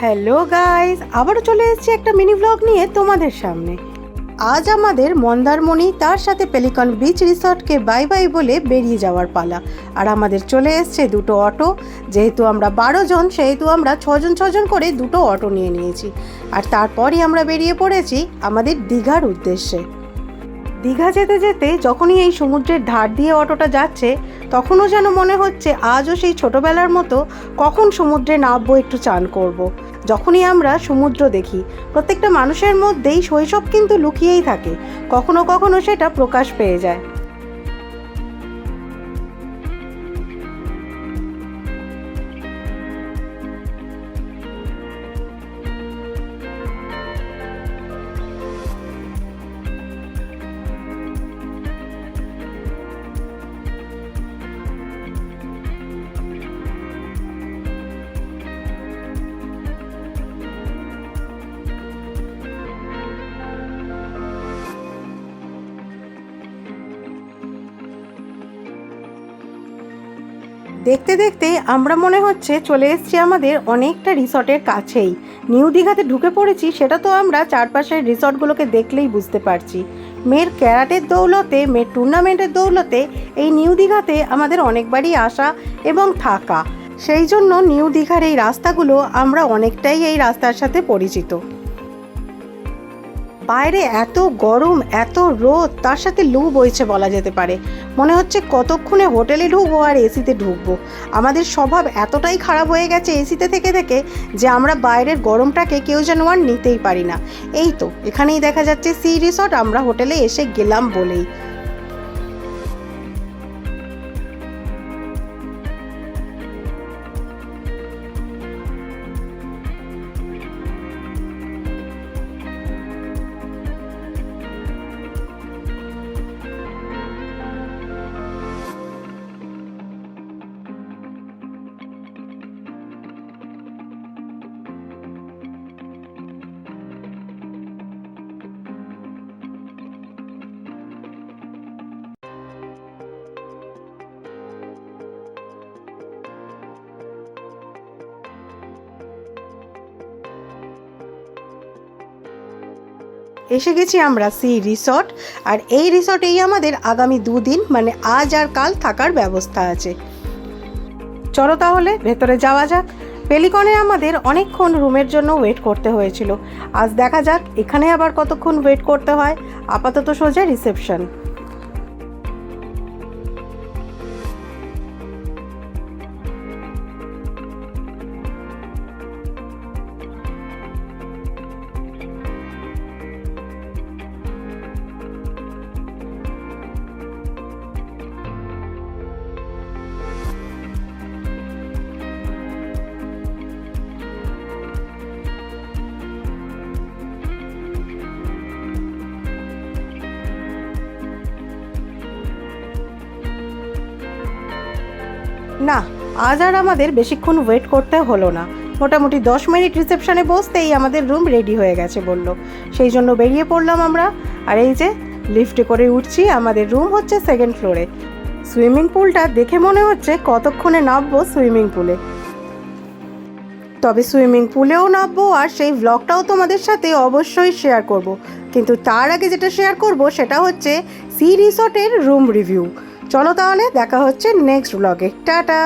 Hello guys আবারও চলে এসেছি একটা মিনি ব্লগ নিয়ে তোমাদের সামনে। আজ আমাদের মন্দারমণি তার সাথে পেলিকন বিচ রিসর্টকে বাই বাই বলে বেরিয়ে যাওয়ার পালা। আর আমাদের চলে এসছে দুটো অটো। যেহেতু আমরা বারো জন, সেহেতু আমরা ছজন ছজন করে দুটো অটো নিয়ে নিয়েছি। আর তারপরই আমরা বেরিয়ে পড়েছি আমাদের দীঘার উদ্দেশ্যে। দীঘা যেতে যেতে যখনই এই সমুদ্রের ধার দিয়ে অটোটা যাচ্ছে, তখনও যেন মনে হচ্ছে আজও সেই ছোটোবেলার মতো কখন সমুদ্রে নামবো, একটু চান করব। যখনই আমরা সমুদ্র দেখি, প্রত্যেকটা মানুষের মধ্যেই শৈশব কিন্তু লুকিয়েই থাকে। কখনো কখনো সেটা প্রকাশ পেয়ে যায়। দেখতে দেখতে আমরা মনে হচ্ছে চলে এসেছি আমাদের অনেকটা রিসর্টের কাছেই। নিউ দীঘাতে ঢুকে পড়েছি, সেটা তো আমরা চারপাশের রিসর্টগুলোকে দেখলেই বুঝতে পারছি। মেয়ের ক্যারাটের দৌলতে, মেয়ের টুর্নামেন্টের দৌলতে এই নিউ দীঘাতে আমাদের অনেকবারই আসা এবং থাকা। সেই জন্য নিউ দীঘার এই রাস্তাগুলো আমরা অনেকটাই এই রাস্তার সাথে পরিচিত। বাইরে এত গরম, এত রোদ, তার সাথে লু বইছে বলা যেতে পারে। মনে হচ্ছে কতক্ষণে হোটেলে ঢুকবো আর এসিতে ঢুকবো। আমাদের স্বভাব এতটাই খারাপ হয়ে গেছে এসিতে থেকে থেকে যে আমরা বাইরের গরমটাকে কেউ যেন আর নিতেই পারি না। এই তো, এখানেই দেখা যাচ্ছে সি রিসর্ট আমরা হোটেলে এসে গেলাম বলেই। এসে গেছি আমরা সি রিসর্ট। আর এই রিসর্টেই আমাদের আগামী দুদিন মানে আজ আর কাল থাকার ব্যবস্থা আছে। চলো তাহলে, ভেতরে যাওয়া যাক। পেলিকনে আমাদের অনেকক্ষণ রুমের জন্য ওয়েট করতে হয়েছিল। আজ দেখা যাক, এখানে আবার কতক্ষণ ওয়েট করতে হয়। আপাতত সোজা রিসেপশন। না, আজ আর আমাদের বেশিক্ষণ ওয়েট করতে হলো না। মোটামুটি দশ মিনিট রিসেপশনে বসতেই আমাদের রুম রেডি হয়ে গেছে বলল। সেই জন্য বেরিয়ে পড়লাম আমরা। আর এই যে লিফটে করে উঠছি, আমাদের রুম হচ্ছে সেকেন্ড ফ্লোরে সুইমিং পুলটা দেখে মনে হচ্ছে কতক্ষণে নামবো সুইমিং পুলে তবে সুইমিং পুলেও নামবো আর সেই ভ্লগটাও তোমাদের সাথে অবশ্যই শেয়ার করব। কিন্তু তার আগে যেটা শেয়ার করব, সেটা হচ্ছে সি রিসর্টের রুম রিভিউ চলো তাহলে দেখা হচ্ছে নেক্সট ব্লগে টাটা!